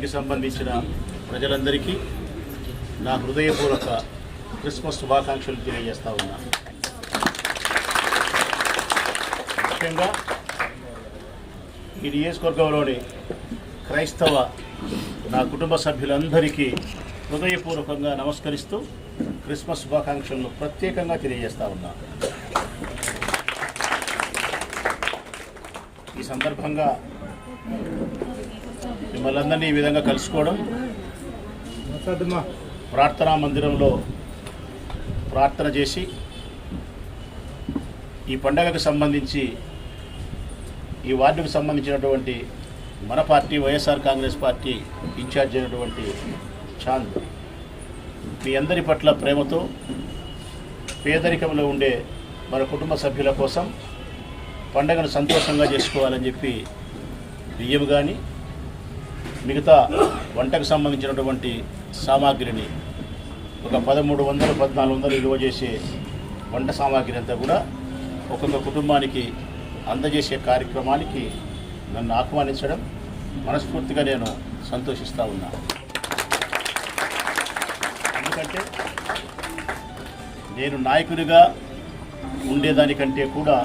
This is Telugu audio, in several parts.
పార్టీకి సంబంధించిన ప్రజలందరికీ నా హృదయపూర్వక క్రిస్మస్ శుభాకాంక్షలు తెలియజేస్తా ఉన్నా. ముఖ్యంగా ఈ నియోజకవర్గంలోని క్రైస్తవ నా కుటుంబ సభ్యులందరికీ హృదయపూర్వకంగా నమస్కరిస్తూ క్రిస్మస్ శుభాకాంక్షలను ప్రత్యేకంగా తెలియజేస్తా ఉన్నా. ఈ సందర్భంగా మిమ్మల్ని ఈ విధంగా కలుసుకోవడం ప్రార్థనా మందిరంలో ప్రార్థన చేసి ఈ పండగకు సంబంధించి ఈ వార్డుకు సంబంధించినటువంటి మన party YSR Congress party in charge అయినటువంటి చాంద్ మీ అందరి పట్ల ప్రేమతో పేదరికంలో ఉండే మన కుటుంబ సభ్యుల కోసం పండగను సంతోషంగా చేసుకోవాలని చెప్పి బియ్యం కానీ మిగతా వంటకు సంబంధించినటువంటి సామాగ్రిని ఒక పదమూడు వందలు పద్నాలుగు వందలు విలువ చేసే వంట సామాగ్రి అంతా కూడా ఒక్కొక్క కుటుంబానికి అందజేసే కార్యక్రమానికి నన్ను ఆహ్వానించడం మనస్ఫూర్తిగా నేను సంతోషిస్తూ ఉన్నాను ఎందుకంటే నేను నాయకునిగా ఉండేదానికంటే కూడా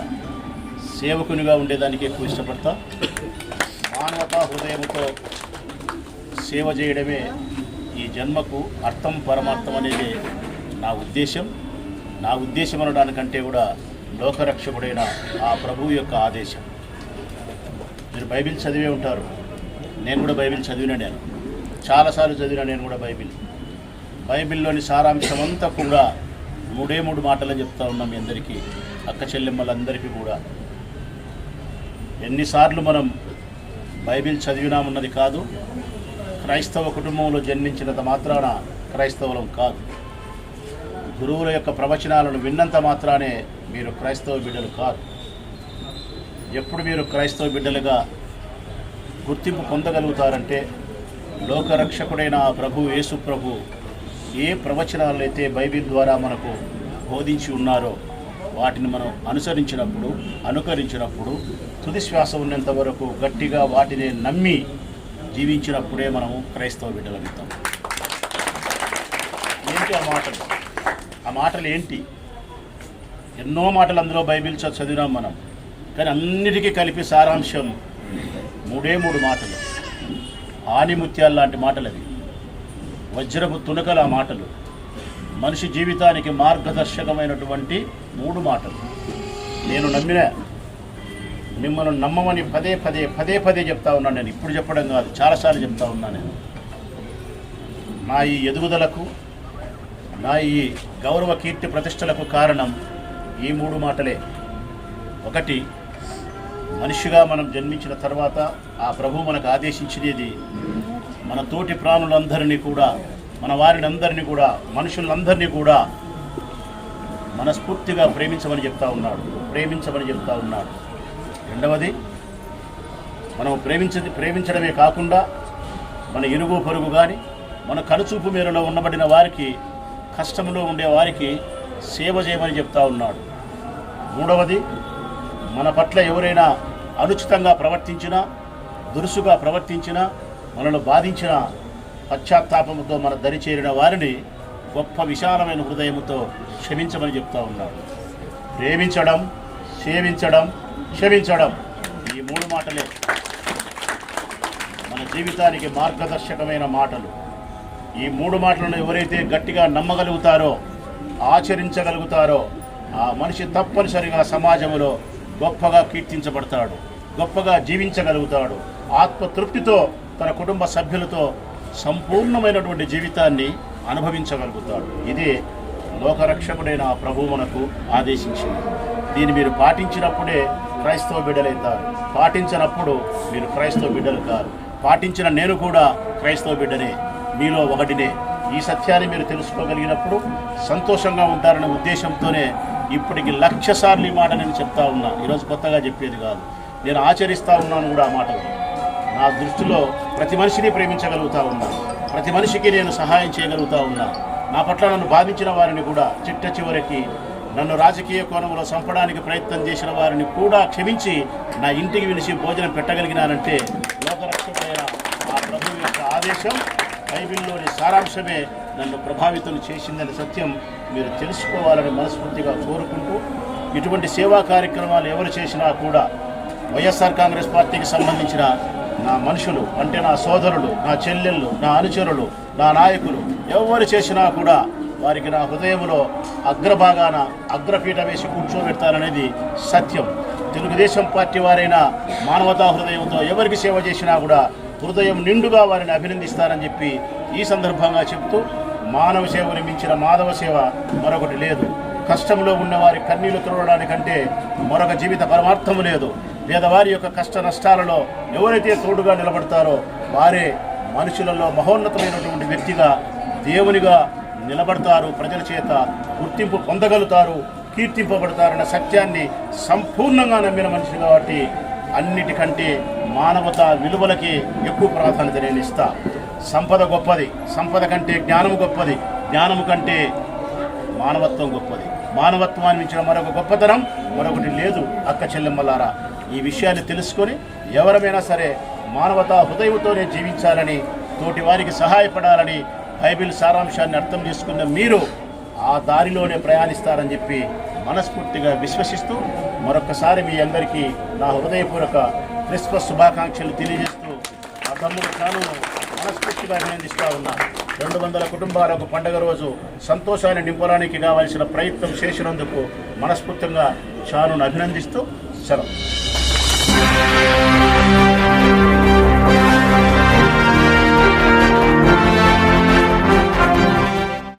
సేవకునిగా ఉండేదానికి ఎక్కువ ఇష్టపడతా. మానవతా హృదయంతో సేవ చేయడమే ఈ జన్మకు అర్థం పరమార్థం అనేది నా ఉద్దేశం. నా ఉద్దేశం అనడానికంటే కూడా లోకరక్షకుడైన ఆ ప్రభువు యొక్క ఆదేశం. మీరు బైబిల్ చదివే ఉంటారు. నేను కూడా బైబిల్ చదివిన నేను. చాలాసార్లు చదివిన నేను కూడా బైబిల్. బైబిల్లోని సారాంశం అంతా కూడా మూడే మూడు మాటలు చెప్తా ఉన్నాం మీ అందరికీ. అక్క చెల్లెమ్మలందరికీ కూడా. ఎన్నిసార్లు మనం బైబిల్ చదివినామన్నది కాదు. క్రైస్తవ కుటుంబంలో జన్మించినంత మాత్రాన క్రైస్తవులం కాదు. గురువుల యొక్క ప్రవచనాలను విన్నంత మాత్రానే మీరు క్రైస్తవ బిడ్డలు కాదు. ఎప్పుడు మీరు క్రైస్తవ బిడ్డలుగా గుర్తింపు పొందగలుగుతారంటే లోకరక్షకుడైన ఆ ప్రభు యేసు ప్రభు ఏ ప్రవచనాలైతే బైబిల్ ద్వారా మనకు బోధించి ఉన్నారో వాటిని మనం అనుసరించినప్పుడు అనుకరించినప్పుడు తుది శ్వాస ఉన్నంత వరకు గట్టిగా వాటిని నమ్మి జీవించినప్పుడే మనము క్రైస్తవ బిడ్డలవుతాం ఏంటి ఆ మాటలు? ఆ మాటలు ఏంటి? ఎన్నో మాటలు అందులో బైబిల్ చదివినాం మనం. కానీ అన్నిటికీ కలిపి సారాంశం మూడే మూడు మాటలు. ఆనిముత్యాలు లాంటి మాటలు అవి. వజ్రపు తునకల ఆ మాటలు. మనిషి జీవితానికి మార్గదర్శకమైనటువంటి మూడు మాటలు. నేను నమ్మిన మిమ్మల్ని నమ్మమని పదే పదే పదే పదే చెప్తా ఉన్నాను నేను. ఇప్పుడు చెప్పడం కాదు చాలాసార్లు చెప్తా ఉన్నాను నేను. నా ఈ ఎదుగుదలకు నా ఈ గౌరవ కీర్తి ప్రతిష్టలకు కారణం ఈ మూడు మాటలే. ఒకటి మనిషిగా మనం జన్మించిన తర్వాత ఆ ప్రభు మనకు ఆదేశించినది మన తోటి ప్రాణులందరినీ కూడా మన వారిని అందరినీ కూడా మనుషులందరినీ కూడా మనస్ఫూర్తిగా ప్రేమించమని చెప్తా ఉన్నాడు. ప్రేమించమని చెప్తా ఉన్నాడు. రెండవది మనం ప్రేమించ ప్రేమించడమే కాకుండా మన ఇరుగు పొరుగు కానీ మన కనుచూపు మేరలో ఉండబడిన వారికి కష్టంలో ఉండే వారికి సేవ చేయమని చెప్తా ఉన్నాడు. మూడవది మన పట్ల ఎవరైనా అనుచితంగా ప్రవర్తించినా దురుసుగా ప్రవర్తించినా మనల్ని బాధించిన పశ్చాత్తాపంతో మన దరి చేరిన వారిని గొప్ప విశాలమైన హృదయంతో క్షమించమని చెప్తా ఉన్నాడు. ప్రేమించడం సేవించడం క్షమించడం. ఈ మూడు మాటలే మన జీవితానికి మార్గదర్శకమైన మాటలు. ఈ మూడు మాటలను ఎవరైతే గట్టిగా నమ్మగలుగుతారో ఆచరించగలుగుతారో ఆ మనిషి తప్పనిసరిగా సమాజంలో గొప్పగా కీర్తించబడతాడు గొప్పగా జీవించగలుగుతాడు. ఆత్మతృప్తితో తన కుటుంబ సభ్యులతో సంపూర్ణమైనటువంటి జీవితాన్ని అనుభవించగలుగుతాడు. ఇదే లోకరక్షకుడైన ప్రభు మనకు ఆదేశించింది. దీన్ని మీరు పాటించినప్పుడే క్రైస్తవ బిడ్డలైతారు. పాటించినప్పుడు మీరు క్రైస్తవ బిడ్డలు కారు. పాటించిన నేను కూడా క్రైస్తవ బిడ్డనే. మీలో ఒకటినే. ఈ సత్యాన్ని మీరు తెలుసుకోగలిగినప్పుడు సంతోషంగా ఉంటారనే ఉద్దేశంతోనే ఇప్పటికి లక్ష సార్లు ఈ మాట నేను చెప్తా ఉన్నా. ఈరోజు కొత్తగా చెప్పేది కాదు. నేను ఆచరిస్తూ ఉన్నాను కూడా ఆ మాటలు. నా దృష్టిలో ప్రతి మనిషిని ప్రేమించగలుగుతా ఉన్నా. ప్రతి మనిషికి నేను సహాయం చేయగలుగుతా ఉన్నా. నా పట్ల నన్ను బాధించిన వారిని కూడా చిట్ట చివరికి నన్ను రాజకీయ కోణంలో చంపడానికి ప్రయత్నం చేసిన వారిని కూడా క్షమించి నా ఇంటికి వినిచి భోజనం పెట్టగలిగినానంటే లోకరక్షకుడైన ఆ ప్రభు యొక్క ఆదేశం బైబిల్లోని సారాంశమే నన్ను ప్రభావితం చేసిందని సత్యం మీరు తెలుసుకోవాలని మనస్ఫూర్తిగా కోరుకుంటూ ఇటువంటి సేవా కార్యక్రమాలు ఎవరు చేసినా కూడా వైఎస్ఆర్ కాంగ్రెస్ పార్టీకి సంబంధించిన నా మనుషులు అంటే నా సోదరులు నా చెల్లెళ్ళు నా అనుచరులు నా నాయకులు ఎవరు చేసినా కూడా వారికి నా హృదయంలో అగ్రభాగాన అగ్రపీఠ వేసి కూర్చోబెడతారనేది సత్యం. తెలుగుదేశం పార్టీ వారైనా మానవతా హృదయంతో ఎవరికి సేవ చేసినా కూడా హృదయం నిండుగా వారిని అభినందిస్తారని చెప్పి ఈ సందర్భంగా చెప్తూ మానవ సేవను మించిన మాధవ సేవ మరొకటి లేదు. కష్టంలో ఉన్న వారి కన్నీళ్ళు తుడవడానికంటే మరొక జీవిత పరమార్థము లేదు. లేదా వారి యొక్క కష్ట నష్టాలలో ఎవరైతే తోడుగా నిలబడతారో వారే మనుషులలో మహోన్నతమైనటువంటి వ్యక్తిగా దేవునిగా నిలబడతారు ప్రజల చేత గుర్తింపు పొందగలుగుతారు కీర్తింపబడతారన్న సత్యాన్ని సంపూర్ణంగా నమ్మిన మనిషి కాబట్టి అన్నిటికంటే మానవత విలువలకి ఎక్కువ ప్రాధాన్యత నేను ఇస్తా. సంపద గొప్పది. సంపద కంటే జ్ఞానము గొప్పది. జ్ఞానము కంటే మానవత్వం గొప్పది. మానవత్వాన్ని మించిన మరొక గొప్పతనం మరొకటి లేదు అక్క చెల్లెమ్మలారా. ఈ విషయాన్ని తెలుసుకొని ఎవరమైనా సరే మానవతా హృదయంతోనే జీవించాలని తోటి వారికి సహాయపడాలని బైబిల్ సారాంశాన్ని అర్థం చేసుకున్న మీరు ఆ దారిలోనే ప్రయాణిస్తారని చెప్పి మనస్ఫూర్తిగా విశ్వసిస్తూ మరొకసారి మీ అందరికీ నా హృదయపూర్వక క్రిస్మస్ శుభాకాంక్షలు తెలియజేస్తూ ఆ తమ్ముడు తాను మనస్ఫూర్తిగా అభినందిస్తూ ఉన్నా. రెండు వందల కుటుంబాలకు పండగ రోజు సంతోషాన్ని నింపడానికి కావలసిన ప్రయత్నం చేసినందుకు మనస్ఫూర్తిగా షాను అభినందిస్తూ సెలవు.